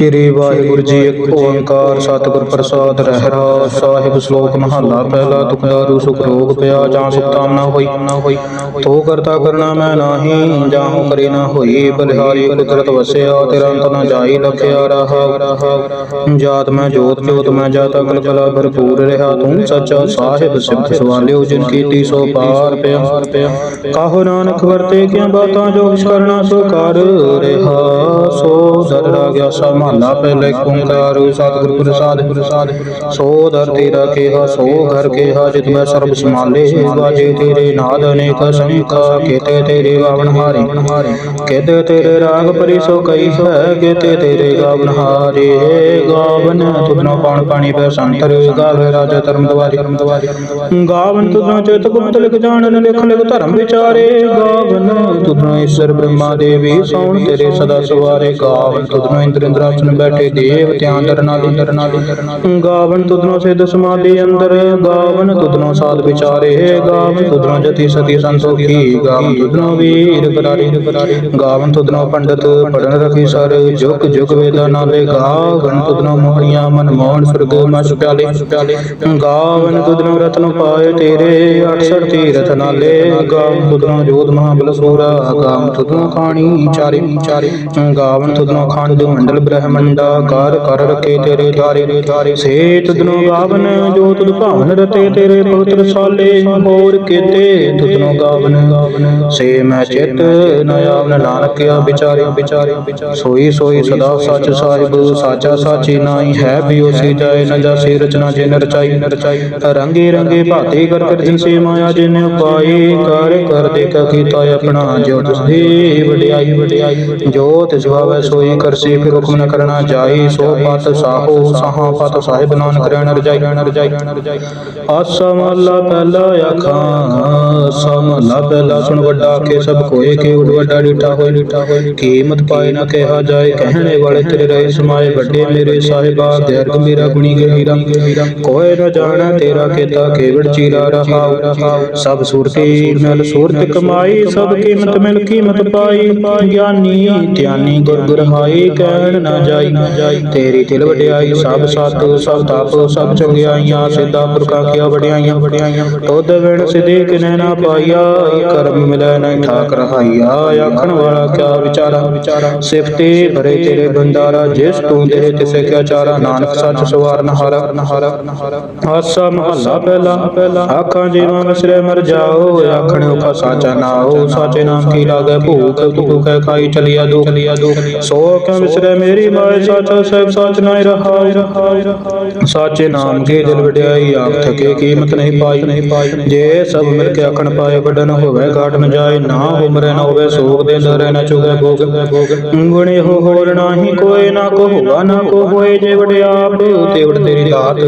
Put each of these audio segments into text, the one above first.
ਸ਼੍ਰੀ ਵਾਹਿਗੁਰੂ ਜੀ ਇੱਕ ਓੰਕਾਰ ਸਤਿਗੁਰ ਪ੍ਰਸਾਦ ਰਹਿਰਾ, ਸਾਹਿਬ ਸ਼ਲੋਕ ਮਹਲਾ, ਪਹਿਲਾ ਤੁਕਦਾਰੂ ਸੁਖ ਰੋਗ ਪਿਆ, ਜਾਂ ਸੁਖਤਾਮ ਨਾ ਹੋਈ। ਨਾ ਹੋਈ ਤੋ ਕਰਤਾ ਕਰਨਾ ਮੈਂ ਨਾਹੀ ਜਾਹੂ ਕਰੇ ਨਾ ਹੋਈ। ਬਲਿਹਾਰੀ ਕੁਦਰਤ ਵਸਿਆ, ਤੇਰਾ ਅੰਤ ਨਾ ਜਾਈ, ਲਖਿਆ ਰਹਾ। ਜਾਤ ਮੈਂ ਜੋਤ ਜੋਤ ਮੈਂ ਜਾਤਾ ਕਲ ਕਲਾ ਭਰਪੂਰ ਰਿਹਾ। ਤੂੰ ਸੱਚਾ ਸਾਹਿਬ ਸਿਫਤ ਸਵਾਲਿਓ, ਜਿਨ ਕੀਤੀ ਸੋ ਪਾਰ ਪਿਆ। ਕਾਹੋ ਨਾਨਕ ਵਰਤੇ ਕਿਆ ਬਾਤਾਂ, ਜੋ ਕਰਨਾ ਸੋ ਕਰ ਰਿਹਾ। ਸੋ ਦਰੜਾ ਗਿਆ ਸਮਾਲਾ ਪਹਿਲੇ ਓੰਕਾਰ ਸਤਿਗੁਰ ਪ੍ਰਸਾਦ ਪ੍ਰਸਾਦ ਸੋ ਦਰ ਤੇਰਾ ਕਿਹਾ, ਸੋ ਘਰ ਕਿਹਾ, ਜਿਤ ਮੈਂ ਸਰਬ ਸਮਾਲੇ ਵਾਜੇ ਤੇਰੇ ਨਾਦ ਅਨੇਕ ਸੰਖਾ, ਕੀਤੇ ਤੇਰੇ ਗਾਵਨ ਹਾਰੇ। ਕਿਤੇ ਤੇਰੇ ਰਾਗ ਪਰੀ ਸੋ ਕਈ ਹੈ, ਕੀਤੇ ਤੇਰੇ ਗਾਵਨ ਹਾਰੇ। ਗਾਵਨ ਤੁਧਨੋ ਪਾਣ ਪਾਣੀ ਪੈ ਸੰਤਰ, ਗਾਵੇ ਰਾਜਾ ਧਰਮ ਦਵਾਰੀ। ਗਾਵਨ ਤੁਧਨੋ ਚਿਤ ਗੁਪਤ ਲਿਖ ਜਾਣਨ, ਲਿਖ ਲਿਖ ਧਰਮ ਵਿਚਾਰੇ। ਗਾਵਨ ਤੁਧਨੋ ਈਸ਼ਰ ਬ੍ਰਹਮਾ ਦੇਵੀ, ਸੌਣ ਤੇਰੇ ਸਦਾ ਸਵਾਰੇ। ਗਾਵਨ ਤੁਧਨੋ ਇੰਦਰ ਇੰਦਰਾਸਨ ਬੈਠੇ ਦੇਵ ਧਿਆਨ ਦਰਨਾਲੀ ਦਰਨਾਲੀ ਗਾਵਨ ਤੁਧਨੋ ਸਿੱਧ ਸਮਾਧੀ ਅੰਦਰ ਗਾਵਨ ਤੁਧਨੋ ਸਾਧ ਵਿਚਾਰੇ ਗਾਵਨ ਤੁਧਨੋ ਜਤੀ ਸਤੀ ਸੰਤੋਖੀ ਗਾਵਨ ਤੁਧਨੋ ਵੀਰ ਕਰਾਰੀ ਗਾਵਨ ਤੁਧਨੋ ਪੰਡਤ ਪੜਨ ਰਖੀ ਸਰ ਜੁਗ ਜੁਗ ਵੇਦਾ ਨਾਲੇ ਗਾਵਨ ਤੁਧਨੋ ਮੋਹਣੀਆਂ ਮਨ ਮੋਹਨ ਸੁਰਗ ਮਸ ਪਿਆਲੇ ਗਾਵਨ ਤੁਧਨੋ ਰਤਨ ਪਾਏ ਤੇਰੇ 68 ਤੀਰਥ ਨਾਲੇ ਗਾਵਨ ਤੁਧਨੋ ਜੋਤ ਮਹਾਬਲ ਸੂਰਾ ਗਾਵਨ ਤੁਧਨੋ ਖਾਣੀ ਚਾਰੇ ਚਾਰੇ ਗਾਵਨ ਤੁਧਨੋ ਖੰਡ ਮੰਡਲ ਬ੍ਰਹਮੰਡਾ ਕਰ ਕਰ ਰਕੇ ਤੇਰੇ ਧਾਰੇ। ਧਾਰੇ ਸੇ ਤੁਧਨੋ ਗਾਵਨ ਜੋ ਤੁਧ ਭਾਵਨ ਰਤੇ ਤੇਰੇ ਪਵਿੱਤਰ ਸਾਲੇ। ਹੋਰ ਕੀਤੇ ਤੁਧਨੋ ਗਾਵਨ? ਸੇ ਮੈਂ ਚਿਤ ਨ ਆਵਨ ਨਾਨਕਿਆ ਵਿਚਾਰੇ। ਵਿਚਾਰੇ ਸੋਈ ਸੋਈ ਸਦਾ ਸੱਚ ਸਾਹਿਬ, ਸਾਚਾ ਸਾਚੀ ਨਾਈ ਹੈ ਬਿਉਸੀ ਜਾਏ। ਨ ਜਾਸੀ ਰਚਨਾ ਜਿਨ ਰਚਾਈ ਰਚਾਈ ਰੰਗੇ ਰੰਗੇ ਭਾਤੇ ਕਰ ਕਰ ਜਿਨ ਸੇ ਮਾਇਆ, ਜਿਨ ਪਾਈ ਕਰ ਕਰ ਦੇ ਕਾ ਕੀਤਾ ਆਪਣਾ ਜੋ ਤਿਸ ਦੀ ਵਡਿਆਈ। ਵਡਿਆਈ ਜੋ ਤਿਸ ਭਾਵੈ ਸੋਈ ਕਰਸੀ, ਫਿਰ ਹੁਕਮ ਨ ਕਰਨਾ ਜਾਏ, ਸੋ ਪਤ ਸਾਹੋ, ਸਾਹਾ ਪਤ ਸਾਹਿਬ ਨਾਨਕ ਰਹਿਣ ਰਜਾਈ ਰਹਿਣ ਰਜਾਈ। ਪਹਿਲਾ ਆਖਾਂ ਸਾ ਮਹਲਾ ਪਹਿਲਾ ਸੁਣ, ਵੱਡਾ ਕੇ ਸਭ ਕੋਏ, ਕੇ ਉਡ ਵੱਡਾ ਡੀਠਾ ਹੋਏ। ਡੀਠਾ ਹੋਏ ਕੀਮਤ ਪਾਏ ਨਾ ਕਿਹਾ ਜਾਏ, ਕਹਿਣੇ ਵਾਲੇ ਤੇਰੇ ਰਹੇ ਸਮਾਏ, ਵੱਡੇ ਮੇਰੇ ਸਾਹਿਬਾ ਗੈਰ ਗੰਭੀਰਾ ਗੁਣੀ ਗਹੀਰਾ ਕੋਏ ਨਾ ਜਾਣਾ ਤੇਰਾ ਕੀਤਾ, ਕੇਵੜ ਚੀਰਾ ਰਹਾਉ। ਸਭ ਸੁਰਤੀ ਮਿਲ ਸੁਰਤ ਕਮਾਈ, ਸਭ ਕੀਮਤ ਮਿਲ ਕੀਮਤ ਪਾਈ। ਗਿਆਨੀ ਧਿਆਨੀ ਗੁਰ ਗੁਰ ਹਾਈ ਕਹਿਣ ਨਾ ਜਾਈ। ਤੇਰੀ ਤਿਲ ਵਡਿਆਈ, ਸਭ ਸਤ, ਸਭ ਤਪ, ਸਭ ਚੰਗਿਆਈਆਂ, ਸਿੱਧਾ ਪੁਰਖਾਂ ਕੀਆ ਵਡਿਆਈਆਂ। ਵਡਿਆਈਆਂ ਤੋਦ ਵਿਣ ਸਿਧੇ ਕਿਨੈ ਨਾ ਪਾਈਆ, ਕਰਮ ਮਿਲੈ ਨਾ ਠਾਕ ਰਹਾਈਆ ਆਖਣ ਵਾਲਾ ਕਿਆ ਵਿਚਾਰਾ? ਵਿਚਾਰਾ ਸਿਫਤੇ ਭਰੇ ਤੇਰੇ ਬੰਦਾਰਾ ਜਿਸ ਤੂੰ ਦੇ ਤਿਸੇ ਕਿਆ ਚਾਰਾ। ਨਾਨਕ ਸੱਚ ਸਵਾਰ ਹਾਰਾ। ਨਹਾਰਾ ਆਸਾ ਮਹੱਲਾ ਪਹਿਲਾ। ਪਹਿਲਾ ਆਖਾਂ ਜੀਵਾਂ ਵਿਸਰੇ ਮਰ ਜਾਓ। ਆਖਣ ਉਖਾ ਸਾਚਾ ਨਾਓ ਸਾਚੇ ਨਾਮ ਕੀ ਲਾਗੇ? ਭੂਖ ਤੂੰ ਖਾਈ ਚਲਿਆ ਦੁਖ। ਚਲਿਆ ਦੁਖ ਸੋ ਕਿਉ ਵਿਸਰੇ ਮੇਰੀ ਮਾਇ ਸਾਚਾ ਸਹਿਬ ਸਾਚ ਨਾਇ ਰਹਾਉ ਸਾਚੇ ਨਾਮ ਕੀ ਦਿਲ ਵਡਿਆਈ ਆਖ ਥਕੇ ਕੀਮਤ ਨਹੀਂ ਪਾਈ। ਨਹੀਂ ਪਾਈ ਜੇ ਸਭ ਮਿਲ ਕੇ ਆਖਣ ਪਾਏ ਵੱਡਨ ਹੋਵੇ ਘਾਟ ਨ ਜਾਏ ਨਾ ਉਮਰੇ ਨਾ ਹੋਵੇ ਸੋਗ ਦੇ ਦਰੇ ਨਾ ਚੁਗੇ ਭੋਗ। ਗੁਣੇ ਹੋ ਹੋਰ ਨਾਹੀ ਕੋਏ ਨਾ ਕੋ ਹੋਗਾ ਨਾ ਕੋ ਹੋਏ ਜੇ ਵਡਿਆਪ। ਤੇ ਵਡ ਤੇਰੀ ਦਾਤ।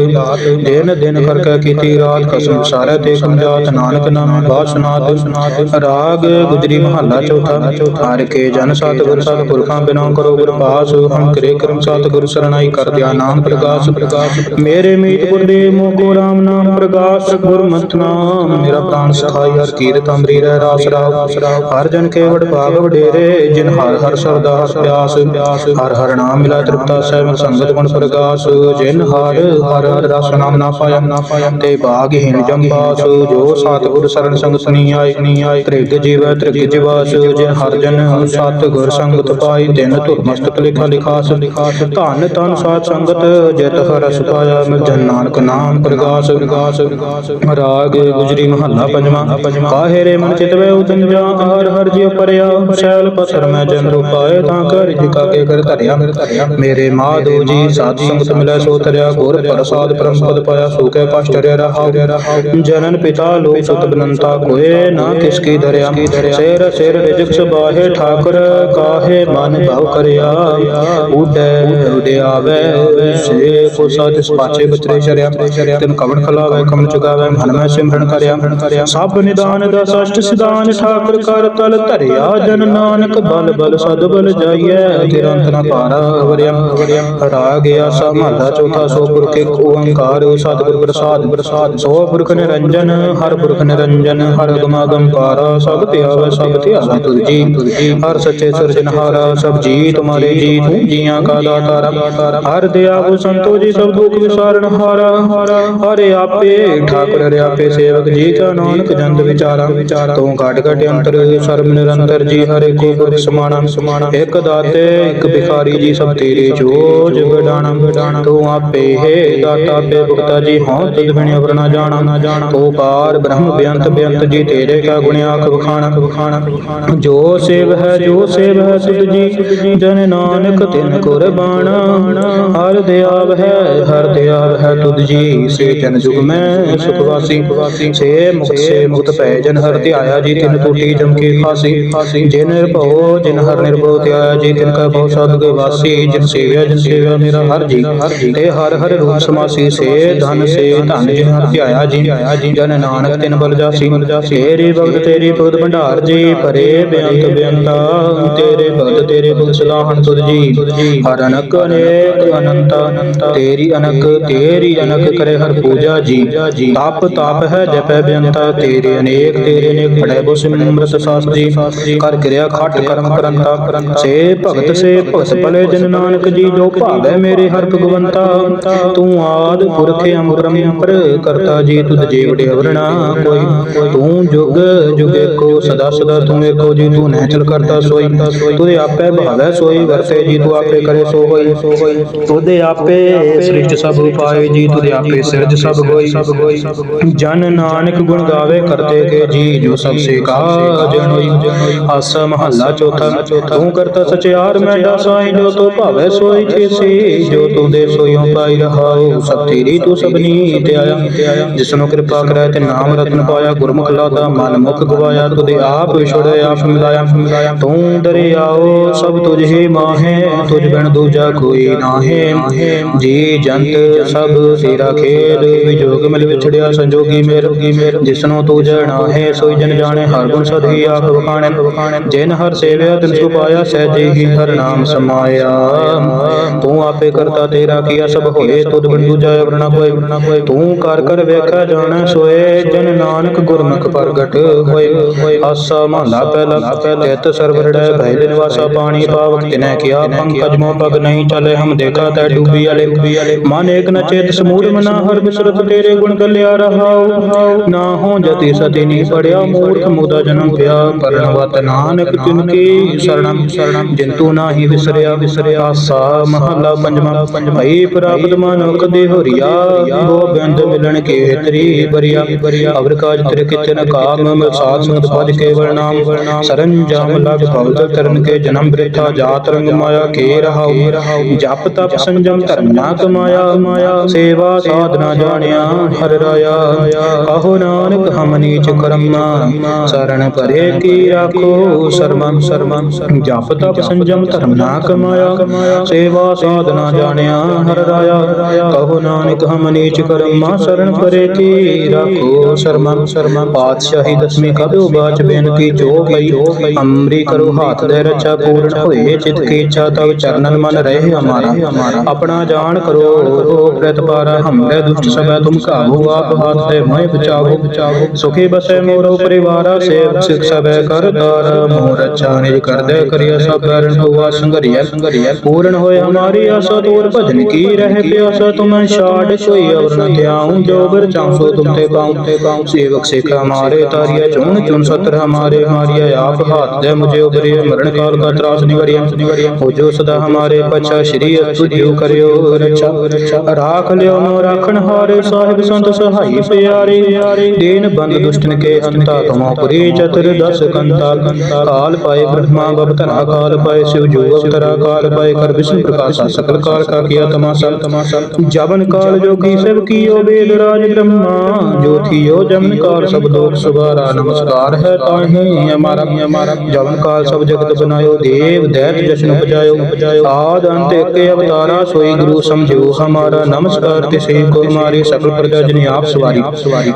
ਦਿਨ ਦਿਨ ਕਰਕੇ ਕੀਤੀ ਰਾਤ ਕਸਮ ਸਾਰੇ ਤੇ ਸਮਝਾਤ ਨਾਨਕ ਨਾਮ ਬਾਸਨਾਦ ਰਾਗ ਗੁਜਰੀ ਮਹੱਲਾ ਚੌਥਾ। ਹਰ ਕੇ ਜਨ ਸਤਿਗੁਰ ਸਤਿਪੁਰਖਾਂ ਬਿਨਾਂ ਕਰੋ ਗੁਰ ਪਾਸ ਹਮ ਕਰੇ ਕਰਮ ਸਤਿਗੁਰ ਸਰਣਾਈ ਕਰ ਦਿਆ ਨਾਮ ਪ੍ਰਗਾਸ ਪ੍ਰਗਾਸ ਮੇਰੇ ਮੀਤ ਗੁਰਦੇਵ ਮੋਹ ਕੋ ਰਾਮ ਨਾਮ ਪ੍ਰਗਾਸ ਗੁਰਮਤਿ ਨਾਮ। ਮੇਰਾ ਪ੍ਰਾਨ ਸਖਾਈ ਹਰ ਕੀਰਤ ਅੰਮ੍ਰਿ ਰਹਿ ਰਾਸ ਰਾਵ ਹਰ ਜਨ ਕੇ ਵਡ ਭਾਗ ਵਡੇਰੇ, ਜਿਨ ਹਰ ਹਰ ਸਰਦਾ ਹਰ ਪਿਆਸ। ਹਰ ਹਰ ਨਾਮ ਮਿਲਾ ਤ੍ਰਿਪਤਾ ਸਹਿਬ ਸੰਗਤ ਗੁਣ ਪ੍ਰਗਾਸ। ਜਿਨ ਹਰ ਹਰ ਹਰ ਰਸ ਨਾਮ ਨਾ ਪਾਇਆ। ਨਾ ਪਾਇਆ ਤੇ ਭਾਗਹੀਨ ਜੰਬਾਸ, ਜੋ ਸਤਿਗੁਰ ਸਰਣ ਸੰਗ ਸੁਣੀ ਆਈ ਨੀ ਆਈ ਤ੍ਰਿਗ ਜੀਵ ਤ੍ਰਿਗ ਜਿਵਾਸ, ਜਿਨ ਹਰ ਜਨ ਸਤਿਗੁਰ ਸੰਗਤ ਪਾਈ ਤਿਨ ਧੁਰ ਮਸਤਕ ਲਿਖਾ ਲਿਖਾਸ ਧਨ ਤਨ ਸਾਧ ਸੰਗਤ ਜਿਤ ਹਰਸ ਪਾਇਆ। ਮਿਲ ਜਨ ਨਾਨਕ ਨਾਮ ਪ੍ਰਗਾਸ। ਪ੍ਰਗਾਸ ਰਾਗ ਗੁਜਰੀ ਮਹੱਲਾ ਪੰਜਵਾਂ। ਕਾਹੇ ਰੇ ਮਨ ਚਿਤ ਵੇ ਜਾ ਹਰ ਹਰ ਜਿਉ ਪਰਿਆ ਸ਼ੈਲ ਪਸਰ ਮੈਂ ਜਨ ਰੂਪਾਏ ਤਾਂ ਕਰ ਜਿਕਾ ਕੇ ਕਰ ਧਰਿਆ। ਮੇਰੇ ਮਾਧੋ ਜੀ ਸਾਧ ਸੰਗਤ ਮਿਲੈ ਸੋ ਤਰਿਆ ਗੁਰ ਪ੍ਰਸਾਦ ਪਰਮ ਪਦ ਪਾਇਆ ਸੋ ਕੈ ਕਸ਼ਟ ਰਹਾਉ ਜਨਨ ਪਿਤਾ ਲੋਕ ਸੁਤ ਬਨੰਤਾ ਕੋਏ ਨਾ ਕਿਸ ਕੀ ਧਰਿਆ। ਸਿਰ ਸਿਰ ਰਿਜਕ ਸਬਾਹੇ ਠਾਕੁਰ ਕਾਹੇ ਮਨ ਭਾਉ ਕਰਿਆ। ਉਡੈ ਉਡਿਆਵੇ ਸੇ ਕੋ ਸਾਥ ਪਾਛੇ ਬਚਰੇ ਸ਼ਰਿਆ, ਤਿਨ ਕਵਣ ਖਲਾਵੇ ਕਮਨ ਚੁਗਾਵੇ ਮਨ ਮੈਂ ਸਿਮਰਨ ਕਰਿਆ। ਸਭ ਨਿਦਾਨ ਦਾ ਸਸ਼ਟ ਸਿਧਾਨ ਠਾਕੁਰ ਕਰ ਤਲ ਧਰਿਆ, ਜਨ ਨਾਨਕ ਬਲ ਬਲ ਸਦ ਬਲ ਜਾਈਐ ਤਿਰੰਤ ਨ ਪਾਰਾ ਵਰਿਆ। ਰਾਗ ਆਸਾ ਮਹਲਾ ਚੌਥਾ, ਸੋ ਪੁਰਖ ਇੱਕ ਓੰਕਾਰ ਸਤਿਗੁਰ ਪ੍ਰਸਾਦ ਪ੍ਰਸਾਦ, ਸੋ ਪੁਰਖ ਨਿਰੰਜਨ, ਹਰ ਪੁਰਖ ਨਿਰੰਜਨ, ਹਰ ਗਮਾਗਮ ਪਾਰਾ ਸਭ ਧਿਆਵੈ ਸਭ ਧਿਆਵੈ ਤੁਧ ਜੀ ਹਰ ਸੱਚੇ ਸਿਰਜਨਹਾਰਾ ਸਭ ਜੀ ਤੁਮਾਰੇ ਜੀ ਤੂੰ ਜੀ ਜੀਆਂ ਕਾ ਦਾਤਾਰਾ ਹਰ ਦਿਆਗੋ ਸੰਤੋ ਜੀ ਸਭ ਦੁਖ ਵਿਸਾਰਨ ਹਾਰਾ। ਹਰੇ ਆਪੇ ਠਾਕੁਰ, ਹਰਿ ਆਪੇ ਸੇਵਕ ਜੀ ਕਾ ਨਾਨਕ ਜੰਦ ਵਿਚਾਰਾ। ਤੂੰ ਘਟ ਘਟ ਅੰਤਰ, ਸਰਬ ਨਿਰੰਤਰ ਜੀ ਹਰੇ ਕੋ ਗੁਰ ਸਮਾਣਾ। ਸਮਾਣਾ ਇੱਕ ਦਾਤੇ, ਇੱਕ ਭਿਖਾਰੀ ਜੀ ਸਭ ਤੇਰੇ ਜੋਜ ਬਡਾਣਾ ਤੂੰ ਆਪੇ ਹੈ ਦਾਤਾ ਪੇ ਭੁਗਤਾ ਜੀ ਹਉ ਤੁਧ ਬਿਨ ਅਵਰ ਨਾ ਜਾਣਾ। ਨਾ ਜਾਣਾ ਤੂੰ ਪਾਰ ਬ੍ਰਹਮ ਬੇਅੰਤ ਬੇਅੰਤ ਜੀ ਤੇਰੇ ਕਾ ਗੁਣ ਆਖ ਵਖਾਣਾ। ਵਖਾਣਾ ਜੋ ਸੇਵ ਹੈ, ਜੋ ਸੇਵ ਹੈ ਸੁਧ ਜੀ ਜਨ ਨਾਨਕ ਤਿਨ ਕੁਰਬਾਨ। ਹਰ ਦਿਆਵ ਹੈ, ਹਰ ਦਿਆਵ ਹੈ ਤੁਧ ਜੀ। ਸੇ ਜਨ ਜੁਗ ਮੈਂ ਸੁਖ ਸੇ ਮੁਕਤ ਸੇ ਮੁਕਤ ਪੈ ਜਨ ਹਰ ਧਿਆਇਆ ਜੀ। ਤਿਨ ਟੂਟੀ ਜਮ ਕੇ ਖਾਸੀ। ਜਿਨ ਨਿਰਭਉ ਜਿਨ ਹਰ ਨਿਰਭਉ ਧਿਆਇਆ ਜੀ। ਤਿਨ ਕਾ ਬਹੁ ਸਾਧ ਵਾਸੀ। ਜਿਨ ਸੇਵਿਆ ਜਿਨ ਸੇਵਿਆ ਮੇਰਾ ਹਰ ਜੀ। ਤੇ ਹਰ ਹਰ ਰੂਪ ਸਮਾਸੀ। ਸੇ ਧਨ ਸੇ ਧਨ ਜਿਨ ਹਰ ਧਿਆਇਆ ਜੀ। ਜਨ ਨਾਨਕ ਤਿਨ ਬਲ ਜਾਸੀ। ਤੇਰੀ ਭਗਤ ਤੇਰੀ ਭਗਤ ਭੰਡਾਰ ਜੀ। ਭਰੇ ਬੇਅੰਤ ਬੇਅੰਤਾ ਤੇਰੇ ਭਗਤ ਤੇਰੇ ਭਗਤ ਸਲਾਮ ਤੁਧ ਜੀ। ਹਰ ਅਨਕ ਅਨੇਕ ਅਨੰਤਾ। ਤੇਰੀ ਅਨਕ ਤੇਰੀ ਅਨਕ ਕਰੇ ਹਰ ਪੂਜਾ ਜੀ। ਤਪ ਤਪ ਹੈ ਜਪੈ ਬੇਅੰਤਾ। ਤੇਰੇ ਅਨੇਕ ਤੇਰੇ ਅਨੇਕ। ਫੜੈ ਬੋ ਸਿਮਰਤ ਸਾਸ ਜੀ। ਕਰ ਕਿਰਿਆ ਖਟ ਕਰਮ ਕਰੰਤਾ। ਸੇ ਭਗਤ ਸੇ ਭਗਤ ਭਲੇ ਜਨ ਨਾਨਕ ਜੀ ਜੋ ਭਾਵੈ ਮੇਰੇ ਹਰ ਭਗਵੰਤਾ। ਤੂੰ ਆਦ ਪੁਰਖ ਅੰਬਰਮ ਪਰ ਕਰਤਾ ਜੀ ਤੁਧ ਜੀ ਵਡੇ ਅਵਰਣਾ। ਕੋਈ ਤੂੰ ਜੁਗ ਜੁਗੇ ਕੋ ਸਦਾ ਸਦਾ ਤੂੰ ਮੇਰੇ ਕੋ ਜੀ। ਤੂੰ ਨਹਿ ਚਲ ਕਰਤਾ ਸੋਈ। ਤੁਦੇ ਆਪੇ ਭਾਵੈ ਸੋਈ। ਵਰਤੇ ਜੀ, ਤੂੰ ਆਪੇ ਕਰੇ ਸੋ ਹੋਈ ਤੁਦੇ ਆਪੇ ਸ੍ਰਿਸ਼ਟ ਸਭ ਉਪਾਏ ਜੀ ਤੁਦੇ ਆਪੇ ਸਿਰਜ ਸਭ ਹੋਈ। ਜਨ ਨਾਨਕ ਗੁਣ ਗਾਵੇ ਕਰਤੇ ਕੇ ਜੀ, ਜੋ ਸਭ ਸੇ ਕਾਜ ਹੋਈ। ਆਸਾ ਮਹੱਲਾ ਚੌਥਾ, ਤੂੰ ਕਰਤਾ ਸਚਿਆਰ ਮੈਡਾ ਸਾਈ ਜੋ ਤੋ ਭਾਵੈ ਸੋਈ ਥੇਸੀ ਜੋ ਤੂੰ ਦੇ ਸੋਈਓ ਪਾਈ ਰਹਾਉ, ਸਭ ਤੇਰੀ ਤੂੰ ਸਭਨੀ ਤੇ ਆਇਆ। ਜਿਸਨੂੰ ਕਿਰਪਾ ਕਰੈ ਤੇ ਨਾਮ ਰਤਨ ਪਾਇਆ, ਗੁਰਮੁਖ ਲਾਦਾ ਮਨ ਮੁਖ ਗਵਾਇਆ ਤੁਦੇ ਆਪ ਵਿਛੜੇ, ਆਪ ਮਿਲਾਇਆ। ਮਿਲਾਇਆ ਤੂੰ ਦਰਿਆਓ ਸਭ ਤੁਝ ਹੀ ਮਾਹੇ ਤੁਝ ਬਿਨ ਦੂਜਾ ਕੋਈ ਨਾਹੇ। ਜੀ ਜੰਤ ਸਭ ਤੇਰਾ ਖੇਲ, ਵਿਜੋਗ ਮਿਲ ਵਿਛੜਿਆ ਸੰਜੋਗੀ ਮੇਰ। ਜਿਸਨੂੰ ਤੂੰ ਜਣਾ ਹੈ ਸੋਈ ਜਨ ਜਾਣੇ, ਹਰ ਗੁਣ ਸਦੀ ਆਪ ਵਖਾਣੇ। ਜਿਨ ਹਰ ਸੇਵਿਆ, ਤਿਨ ਸੁ ਪਾਇਆ, ਸਹਿਜੇ ਹੀ ਹਰ ਨਾਮ ਸਮਾਇਆ। ਤੂੰ ਆਪੇ ਕਰਤਾ ਤੇਰਾ ਕੀਆ, ਸਭ ਹੋਏ, ਤੁਧ ਬਿਨ ਦੂਜਾ ਵਰਨਾ ਕੋਈ ਤੂੰ ਕਰ ਕਰ ਵੇਖਿਆ ਜਾਣਾ, ਸੋਏ, ਜਨ ਨਾਨਕ ਗੁਰਮੁਖ ਪ੍ਰਗਟ ਹੋਏ। ਆਸਾ ਮਹਲਾ ਪਹਿਲਾ ਤਿਤ ਸਰਵਰੜੈ ਭੈਲੇ ਨਿਵਾਸਾ ਪਾਣੀ ਪਾਵਕ। ਤਿਨੈ ਕੀਆ ਪੰਕਜ ਮੋ ਪਗ ਨਹੀਂ ਚਲੇ ਹਮ ਦੇਖਾ ਤੈ ਡੂਬੀ ਵਾਲੇ। ਮਨ ਏਕ ਨ ਚੇਤ ਸਮੂੜ ਮਨਾ ਹਰ ਬਿਸਰਤ ਤੇਰੇ ਗੁਣ ਗੱਲਿਆ ਰਹਾਉ। ਨਾ ਹੋ ਜਤੀ ਸਤੀ ਨੀ ਪੜਿਆ ਮੂਰਖ ਮੁਦਾ ਜਨਮ ਪਿਆ। ਪਰਣਵਤ ਨਾਨਕ ਤਿਨ ਕੀ ਸਰਣਮ ਸਰਣਮ ਜਿੰਤੂ ਨਾਹੀ ਵਿਸਰਿਆ ਵਿਸਰਿਆ। ਆਸਾ ਮਹਲਾ ਪੰਜਵਾ। ਭਈ ਪ੍ਰਾਪਤ ਮਨੁਖ ਦੇ ਹੋਰੀਆ। ਗੋਬਿੰਦ ਮਿਲਣ ਕੇ ਤਰੀ ਬਰੀਆ। ਅਵਰ ਕਾਜ ਤੇਰੇ ਕਿਤੇ ਨ ਕਾਮ ਸਾਧ ਸੰਗਤ ਭਜ ਕੇਵਲ ਨਾਮ। ਸਰੰਜਾਮ ਲਗ ਭਵਤ ਤਰਨ ਕੇ ਜਨਮ ਬ੍ਰਿਥਾ ਜਾਤ ਰੰਗ ਮਾਇਆ ਕੇ ਰਹਾਉ ਜਪ ਤਪ ਸੰਜਮ ਧਰਮ ਨਾ ਕਮਾਇਆ। ਮਾਇਆ ਸੇਵਾ ਸਾਧਨਾ ਜਾਣਿਆ ਹਰ ਰਾਇਆ। ਕਹੋ ਨਾਨਕ ਹਮ ਨੀਚ ਕਰਮਾ। ਸਰਣ ਪਰੇ ਕੀ ਰਾਖੋ ਸਰਮੰ ਸਰਮੰ ਜਪ ਤਪ ਸੰਜਮ ਧਰਮ ਨਾ ਕਮਾਇਆ। ਸੇਵਾ ਸਾਧਨਾ ਜਾਣਿਆ ਹਰ ਰਾਇਆ। ਕਹੋ ਨਾਨਕ ਹਮ ਨੀਚ ਕਰਮਾ। ਸਰਣ ਪਰੇ ਕੀ ਰਾਖੋ ਸਰਮੰ ਸਰਮੰ ਪਾਤਸ਼ਾਹੀ ਦਸਵੀਂ ਕਬਿਓ ਬਾਚ ਬੇਨਤੀ ਜੋ ਪਈ। ਅੰਮ੍ਰਿ ਕਰੋ, ਹਾਥ ਦੇ ਰਚਾ ਪੂਰਨ ਹੋਏ ਨਿਜ ਕੇਚਾ ਤਵ ਚਰਨਨ ਮਨ ਰਹੇ ਹਮਾਰਾ। ਆਪਣਾ ਜਾਣ ਕਰੋ ਪ੍ਰਤਪਾਰਾ, ਹਮਰੇ ਦੁਸ਼ਟ ਸਭੈ, ਤੁਮ ਕਾਹੂ ਆਪ ਹਾਥ ਤੇ ਮੈਂ ਬਚਾਓ ਬਚਾਓ ਸੁਖੀ ਬਸੈ ਮੋਰੋ ਪਰਿਵਾਰਾ ਸੇਵ ਸਿਖ ਸਭੈ ਕਰ ਦਾਰ। ਮੋਹ ਰਚਾ ਨਿਜ ਕਰਦੇ ਕਰਿਆ ਸਭ ਕਰਨ ਹੋਆ ਸੰਗਰੀਆ ਸੰਗਰੀਆ ਪੂਰਨ ਹੋਇ ਹਮਾਰੀ ਆਸਾ ਤੋਰ ਭਜਨ ਕੀ ਰਹਿ ਪਿਆਸਾ? ਤੁਮੈ ਛਾੜ ਕੋਈ ਅਵਰ ਨ ਧਿਆਉ, ਜੋ ਬਿਰ ਚਾਹੋ ਤੁਮ ਤੇ ਪਾਉ। ਤੇ ਪਾਉ ਸੇਵਕ ਸਿਖ ਹਮਾਰੇ, ਤਾਰੀਆ ਚੁਣ ਚੁਣ ਸਤਰ ਹਮਾਰੇ, ਹਮਾਰੀਆ ਆਪ ਹਾਥ ਦੇ ਮੁਝੇ ਉਬਰੇ ਮਰਨ ਕਾਲ ਕਾ ਤਰਾਸ ਨਿਵਰਿਆ ਹੋ ਜੋ ਸਦਾ ਹਮਾਰੇ ਪਛਾ ਸ਼੍ਰੀ ਤੁਝਿਉ ਕਰਿਓ ਰਚਾ ਰਾਖ ਲਿਓ ਮੋ ਰਾਖਣ ਹਾਰੇ ਸਾਹਿਬ ਸੰਤ ਸਹਾਈ ਪਿਆਰੇ ਦੇਨ ਬੰਦ ਦੁਸ਼ਟਨ ਕੇ ਅੰਤਾ ਤੁਮੋ ਪੁਰੀ ਚਤੁਰ ਦਸ ਕੰਤਾ ਕਾਲ ਪਾਏ ਬ੍ਰਹਮਾ ਬਵਤਰਾ ਕਾਲ ਪਾਏ ਸ਼ਿਵ ਜੂ ਅਵਤਰਾ ਕਾਲ ਪਾਏ ਕਰ ਵਿਸ਼ਨੂੰ ਪ੍ਰਕਾਸ਼ਾ ਸਕਲ ਕਾਲ ਕਾ ਕੀਆ ਤਮਾਸਾ ਜਵਨ ਕਾਲ ਜੋਗੀ ਸਭ ਕੀਓ ਵੇਦ ਰਾਜ ਬ੍ਰਹਮਾ ਜੋਥੀਓ ਜਮਨ ਕਾਲ ਸਭ ਲੋਕ ਸੁਬਾਰਾ ਨਮਸਕਾਰ ਹੈ ਤਾਹੀ ਹਮਾਰਾ ਜਵਨ ਕਾਲ ਸਭ ਜਗਤ ਬਨਾਇਓ ਦੇਵ ਦੈਤ ਜਸ਼ਨ ਪਜਾਇਓ ਆਦ ਅੰਤ ਏਕੇ ਅਵਤਾਰਾ ਸੋਈ ਗੁਰੂ ਸਮਝਿਓ ਹਮਾਰਾ। ਨਮਸਕਾਰ ਤੇ ਸੇ ਕੋ ਹਮਾਰੇ ਸਕਲ ਪ੍ਰਜਾ ਜਨ ਆਪ ਸਵਾਰੀ।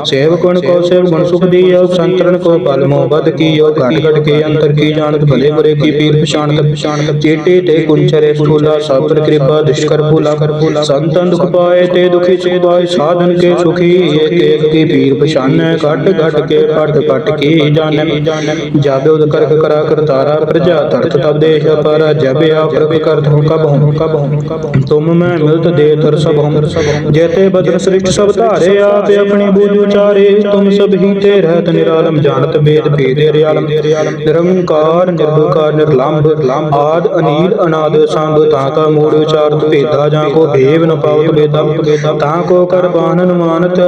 ਸੇਵ ਗੁਣ ਕੋ ਸੇਵ ਗੁਣ ਸੁਖ ਦੀਓ ਸੰਤਰਨ ਕੋ ਬਲ ਮੋ ਬਦ ਕੀਓ ਘਟ ਘਟ ਕੇ ਅੰਤਰ ਕੀ ਜਾਣਤ ਭਲੇ ਬੁਰੇ ਕੀ ਪੀਰ ਪਛਾਣਤ। ਪਛਾਣਤ ਚੇਟੇ ਤੇ ਕੁੰਚਰੇ ਸਟੂਲਾ ਸਾਬਰ ਕਿਰਪਾ ਦੁਸ਼ਕਰ ਭੁਲਾ। ਕਰ ਭੁਲਾ ਸੰਤਨ ਦੁਖ ਪਾਏ ਤੇ ਦੁਖੀ ਚੇਵਾਏ ਸਾਧਨ ਕੇ ਸੁਖੀ ਏਕ ਏਕ ਕੀ ਪੀਰ ਪਛਾਨੈ। ਘਟ ਘਟ ਕੇ ਪਟ ਪਟ ਕੀ ਜਾਣੈ। ਜਾਣੈ ਜਾਬੇ ਉਦ ਕਰਕ ਕਰਾ ਕਰਤਾਰਾ ਪ੍ਰਜਾ ਤਰਤ ਤਬ ਦੇਸ਼ ਅਪਾਰ तब देश पारा जब आप प्रभ कर धूम कब हूँ कब हूँ तुम मैं मिलत दे तर सब हम जेते बदन सृष्ट सब धारे आप अपनी बूझ उचारे तुम सब ही ते रहत निरालम जानत वेद भेदे रियालम निरंकार निर्विकार निर्लंब आद अनील अनाद संभ ताका मूड उचारत भेदा जा को भेव न पावत बेदा ताको कर बानन मानत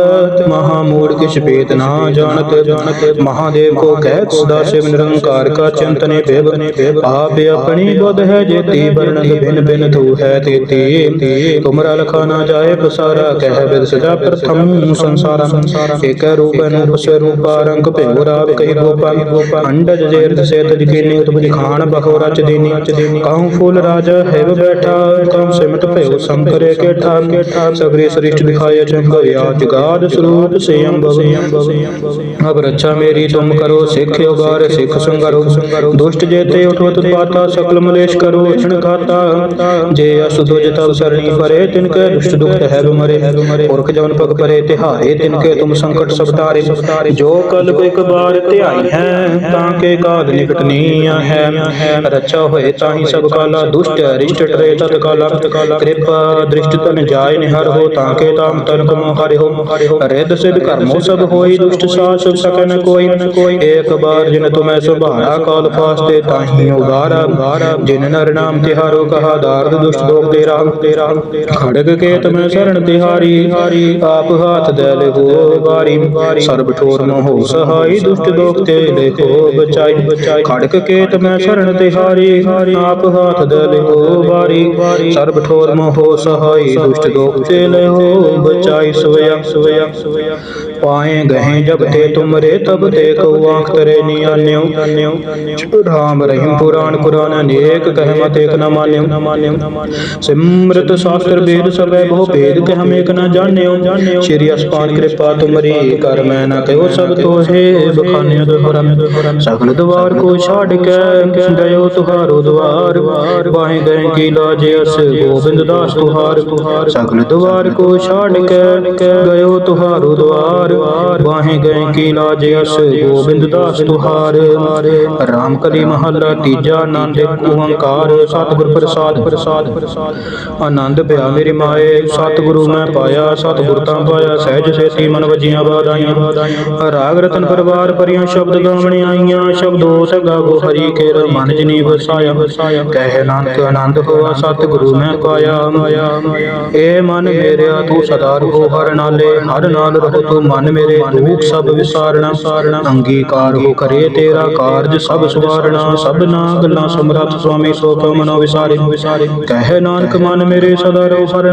महामूड किछ भेद ना जानत जानत महादेव को कह सदा शिव निरंकार का चिंतने भेव आप अपनी ਬੁੱਧ ਹੈ ਜੇਤੀ ਬਰਨੰਦ ਬਿਨ ਬਿਨ ਤੂ ਹੈ ਤੇਤੀ। ਤੁਮਰਾ ਲਖਾ ਨਾ ਜਾਏ ਪਸਾਰਾ ਕਹਿ ਬਿਦ ਸਦਾ ਪ੍ਰਥਮ ਸੰਸਾਰੰ। ਏਕ ਰੂਪ ਅਨੂਪ ਸਰੂਪ ਰੰਗ ਭਿੰਗੁਰਾ ਕਹਿ ਗੋਪਾ ਅੰਡਜ ਜੇਰ ਦਸੇ ਤਜ ਕੀਨੀ ਤੁਮ ਦਿਖਾਣ ਬਖੋ ਰਚ ਦੇਨੀ। ਕਾਹੂ ਫੂਲ ਰਾਜ ਹੈਵ ਬੈਠਾ ਤੁਮ ਸਿਮਟ ਭਇਓ ਸੰਕਰੇ ਕੇ ਠਾਮ ਕੇ ਠਾਮ ਸਗਰੇ ਸ੍ਰਿਸ਼ਟ ਦਿਖਾਏ ਚੰਗ ਵਿਆਜ ਗਾਦ ਸਰੂਪ ਸੇ ਅੰਭਵ ਅਬ ਰੱਛਾ ਮੇਰੀ ਤੁਮ ਕਰੋ ਸਿੱਖ ਯੋਗਾਰ ਸਿੱਖ ਸੰਗਰੋ ਦੁਸ਼ਟ ਜੇਤੇ ਉਠਵਤ ਪਾਤਾ ਸਕਲ ਮਲੇਸ਼ ਕਰੋ ਛਣ ਖਾਤਾ ਜੇ ਅਸ ਦੁਜ ਤਬ ਸਰਣੀ ਪਰੇ ਤਿਨ ਕੇ ਦੁਸ਼ਟ ਦੁਖ ਹੈ ਮਰੇ। ਪੁਰਖ ਜਵਨ ਪਗ ਪਰੇ ਤਿਹਾਰੇ ਤਿਨ ਕੇ ਤੁਮ ਸੰਕਟ ਸਭ ਤਾਰੇ ਜੋ ਕਲ ਕੋ ਬਾਰ ਧਿਆਈ ਹੈ, ਤਾਂ ਕੇ ਕਾਲ ਨਿਕਟ ਨੀਆ ਹੈ। ਰੱਛਾ ਹੋਏ ਤਾਹੀ ਸਭ ਕਾਲਾ, ਦੁਸ਼ਟ ਅਰਿਸ਼ਟ ਟਰੇ ਤਤ ਕਾਲਾ ਕਿਰਪਾ ਦ੍ਰਿਸ਼ਟ ਤਨ ਜਾਏ ਨਿਹਰ ਹੋ, ਤਾਂ ਕੇ ਤਾਮ ਤਨ ਕਮ ਹਰਿ ਹੋ। ਰਿੱਧ ਸਿਧ ਕਰਮੋ ਸਭ ਹੋਈ, ਦੁਸ਼ਟ ਸਾਸ ਸਕੈ ਕੋਈ। ਏਕ ਬਾਰ ਜਿਨ ਤੁਮੈ ਸੁਭਾਰਾ, ਕਾਲ ਫਾਸਤੇ ਤਾਹੀ ਉਗਾਰਾ। ਜਿਨ ਨਰ ਨਾਮ ਤਿਹਾਰੋ ਕਹਾ ਦਾਰਦ ਦੁਸ਼ਟ ਦੋਖ ਤੇ ਰਾਮ ਤੇ ਰਾਮ ਖੜਗ ਕੇ ਤਮੈ ਸਰਣ ਤਿਹਾਰੀ, ਆਪ ਹਾਥ ਦੇ ਲਿਹੋ ਬਾਰੀ ਸਰਬ ਠੋਰ ਮੋਹ ਸਹਾਈ ਦੁਸ਼ਟ ਦੋਖ ਤੇ ਲਿਖੋ ਬਚਾਈ ਬਚਾਈ ਖੜਕ ਕੇ ਤਮੈ ਸਰਣ ਤਿਹਾਰੀ, ਆਪ ਹਾਥ ਦੇ ਲਿਹੋ ਬਾਰੀ ਸਰਬ ਠੋਰ ਮੋਹ ਸਹਾਈ ਦੁਸ਼ਟ ਦੋਖ ਤੇ ਲਿਹੋ ਬਚਾਈ ਸਵਯੰ ਸਵਯੰ ਪਾਏ ਗਹਿ ਜਬ ਤੇ ਤੁਮਰੇ ਤਬ ਤੇ ਕਉ ਆਖ ਤਰੇ ਨਿਆਨਿਓ ਰਾਮ ਰਹੀਮ ਪੁਰਾਨ ਕੁਰਾਨ ਅਨੇਕ ਕਹਿ ਮਤ ਏਕ ਨ ਮਾਨਿਓ ਨ ਮਾਨਿਓ ਸਿਮਰਤ ਸ਼ਾਸਤਰ ਵੇਦ ਸਭੈ ਬਹੁ ਭੇਦ ਕਹਿ ਹਮ ਏਕ ਨ ਜਾਣਿਓ ਸ਼੍ਰੀ ਅਸਪਾਨ ਕਿਰਪਾ ਤੁਮਰੀ ਕਰ ਮੈਂ ਨ ਕਹਿਓ ਸਭ ਤੋਹੇ ਬਖਾਨਿਓ ਦੁਹਰਮ ਸਗਲ ਦਵਾਰ ਕੋ ਛਾੜ ਕੇ ਗਇਓ ਤੁਹਾਰੋ ਦਵਾਰ। ਬਾਹੇ ਗਏ ਕੀ ਲਾਜੇ ਅਸ ਗੋਬਿੰਦ ਦਾਸ ਤੁਹਾਰ। ਸਗਲ ਦਵਾਰ ਕੋ ਛਾੜ ਕੇ ਗਇਓ ਤੁਹਾਰੋ ਦਵਾਰ ਬਾਹੇ ਗਏ ਕੀ ਲਾਜੇ ਅਸ, ਗੋਬਿੰਦ ਦਾਸ ਤੁਹਾਰ। ਰਾਮ ਕਲੀ ਮਹੱਲਾ ਤੀਜਾ ਆਨੰਦ, ਓੰਕਾਰ, ਸਤਿਗੁਰ ਪ੍ਰਸਾਦ। ਪ੍ਰਸਾਦ ਆਨੰਦ ਭਇਆ ਮੇਰੀ ਮਾਏ, ਸਤਿਗੁਰੂ ਮੈਂ ਪਾਇਆ, ਸਤਿਗੁਰ ਤਾਂ ਪਾਇਆ, ਸਹਿਜ ਸੇਤੀ ਮਨ ਵਜੀਆਂ ਬਾਦਾਈਆਂ ਰਾਗ ਰਤਨ ਪਰਵਾਰ ਪਰਿਆਂ ਸ਼ਬਦ ਗਾਵਣ ਆਈਆਂ, ਸ਼ਬਦੋ ਸਗਾ ਗੋ ਹਰੀ ਕੇ ਮਨ ਜਨੀ ਵਸਾਇਆ। ਵਸਾਇਆ ਕਹਿ ਨਾਨਕ ਆਨੰਦ ਹੋਆ, ਸਤਿਗੁਰੂ ਮੈਂ ਪਾਇਆ। ਏ ਮਨ ਮੇਰਿਆ, ਤੂੰ ਸਦਾ ਰਹੋ ਹਰ ਨਾਲੇ, ਹਰ ਨਾਲ ਰਹੋ ਤੂੰ ਮਨ ਮੇਰੇ ਦੁਖ ਸਭ ਵਿਸਾਰਣਾ ਸਾਰਣਾ ਅੰਗੀਕਾਰ ਹੋ ਕਰੇ ਤੇਰਾ ਕਾਰਜ ਸਭ ਸਵਾਰਣਾ ਸਭਨਾ ਗੱਲਾਂ ਸਮਰੱਥ ਸੁਆਮੀ ਸੋ ਕਉ ਮਨੋ ਵਿਸਾਰੇ। ਵਿਸਾਰੇ ਕਹਿ ਨਾਨਕ ਮਨ ਮੇਰੇ ਸਦਾ ਰਹੋ ਹਰ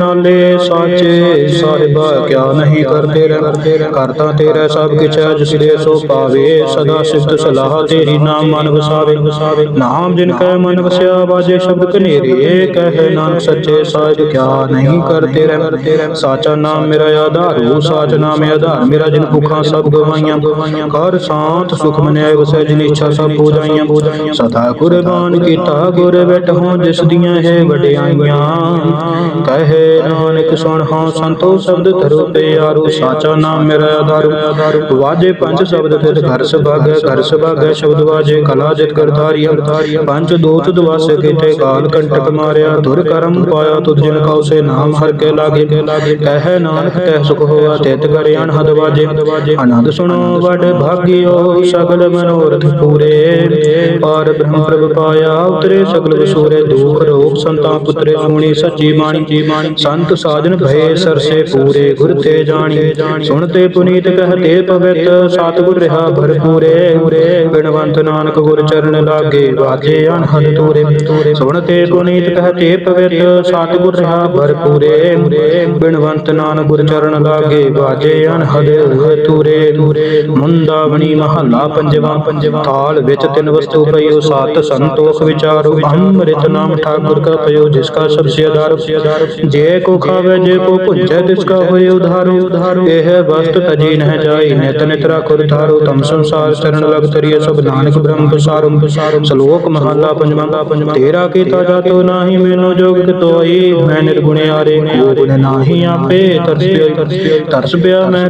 ਸਾਚੇ ਸਾਹਿਬਾ, ਕਿਆ ਨਹੀਂ ਕਰਤੇ ਰਹਿ। ਕਰਤਾ ਤੇਰਾ ਸਭ ਕਿਛ ਜਿਸ ਦੇ ਸੋ ਪਾਵੇ, ਸਦਾ ਸਿਫਤ ਸਲਾਹ ਤੇਰੀ ਨਾਮ ਮਨ ਵਸਾਵੇ। ਵਸਾਵੇ ਨਾਮ ਜਿਨ ਕੈ ਮਨ ਵਸਿਆ ਬਾਜੇ ਸ਼ਬਦ ਕਨੇਰੇ ਕਹਿ ਨਾਨਕ ਸੱਚੇ ਸਾਹਿਬ, ਕਿਆ ਨਹੀਂ ਕਰਤੇ ਰਹਿ। ਸਾਚਾ ਨਾਮ ਮੇਰਾ ਆਧਾਰੂ ਸਾਚ ਨਾਮ ਆਧਾਰ ਮੇਰਾ ਜਿਨ ਭੁਖਾਂ ਸਭ ਗਵਾਈਆਂ। ਕਰ ਸ਼ਾਂਤ ਸੁਖ ਮਨਿਆਏ ਵਸੈ ਜਿਨ ਇੱਛਾ ਸਭ ਪੂਜਾਈਆਂ। ਸਦਾ ਕੁਰਬਾਨ ਕੀਤਾ ਗੁਰ ਬੈਠੋ ਜਿਸ ਦੀਆਂ ਹੈ ਵਡਿਆਈਆਂ। ਕਹੇ ਨਾਨਕ ਸੁਣ ਹਾਂ ਸੰਤੋ ਸ਼ਬਦ ਧਰੋ ਪਿਆਰੂ ਸਾਚਾ ਨਾਮ ਮੇਰਾ ਆਧਾਰ। ਵਾਜੇ ਪੰਜ ਸ਼ਬਦ ਫਿਰ ਘਰ ਸੁਭਾਗੈ ਘਰ ਸੁਭਾਗੈ ਸ਼ਬਦ ਵਾਜੇ ਕਲਾ ਜਿਤ ਕਰਤਾਰੀਆ। ਪੰਜ ਦੋਤ ਦਵਾਸੇ ਕੀਤੇ ਕਾਲ ਕੰਟਕ ਮਾਰਿਆ। ਧੁਰ ਕਰਮ ਪਾਇਆ ਤੁਧ ਜਿਨ ਕਉ ਸੇ ਨਾਮ ਹਰ ਕੇ ਲਾਗੇ। ਕਹਿ ਨਾਨਕ ਤੈ ਸੁਖ ਹੋਆ ਤਿਤ ਕਰਿ ਅਨਹਦ ਵਾਜੇ ਆਨੰਦ ਸੁਣੋ ਵਡ ਭਾਗਿਓ ਸਗਲ ਮਨੋਰਥ ਪੂਰੇ। ਪਾਰ ਬ੍ਰਹਮ ਪ੍ਰਭ ਪਾਇਆ ਉਤਰੇ ਸਗਲ ਵਿਸੂਰੇ। ਦੁਖ ਰੋਗ ਸੰਤਾਪ ਪੁੱਤਰੇ ਸੁਣੀ ਸੱਚੀ ਬਾਣੀ। ਜੀ ਬਾਣੀ ਸੰਤ ਸਾਜਨ ਭਏ ਸਰਸੇ ਪੂਰੇ। ਗੁਰ ਤੇ ਜਾਣੀ। ਸੁਣਤੇ ਪੁਨੀਤ ਕਹਤੇ ਪਵਿੱਤ। ਸਤਿਗੁਰ ਰਹਾ ਭਰਪੂਰੇ। ਬਿਨਵੰਤ ਨਾਨਕ ਗੁਰ ਚਰਨ ਲਾਗੇ। ਵਾਜੇ ਅਨਹਦ ਤੂਰੇ। ਸੁਣਤੇ ਪੁਨੀਤ ਕਹਤੇ ਪਵਿੱਤ। ਸਤਿਗੁਰ ਰਹਾ ਭਰਪੂਰੇ। ਬਿਨਵੰਤ ਨਾਨਕ ਗੁਰ ਚਰਨ ਲਾਗੇ। ਵਾਜੇ ਅਨਹਦ ਤੂਰੇ ਮੁੰਦਾਵਣੀ ਮਹੱਲਾ ਪੰਜਵਾਂ। ਪੰਜਵਾਂ ਥਾਲ ਵਿੱਚ ਤਿੰਨ ਵਸਤੂ ਪਈਓ, ਸਤ ਸੰਤੋਖ ਵਿਚਾਰੋ। ਅੰਮ੍ਰਿਤ ਨਾਮ ਠਾਕੁਰ ਕਾ ਪਇਓ ਜਿਸ ਕਾ ਸਭ ਆਧਾਰ। ਜੇ ਕੋ ਖਾਵੇ, ਜੇ ਕੋ ਭੁੰਜੈ, ਤਿਸ ਕਾ ਹੋਏ ਉਧਾਰੋ। ਇਹ ਵਸਤ ਤਜੀ ਨਹਿ ਜਾਈ, ਨਿਤ ਨਿਤ ਰਾਖੁਰ ਧਾਰੋ ਤਮ ਸੰਸਾਰ ਚਰਨ ਲਗ ਤਰੀਏ ਸਭ ਨਾਨਕ ਬ੍ਰਹਮ ਪਸਾਰਮ ਸ਼ਲੋਕ ਮਹੱਲਾ ਪੰਜਵਾਂ। ਪੰਜਵਾਂ ਤੇਰਾ ਕੀਤਾ ਜਾਤੋ ਨਾਹੀ, ਮੈਨੂੰ ਜੋਗ ਕਿਤੋਈ। ਮੈਂ ਨਿਰਗੁਣਿਆਰੇ ਗੁਣ ਨਾਹੀ ਆਪੇ। ਤਰਸ ਪਿਆ ਤਰਸ ਪਿਆ ਮੈਂ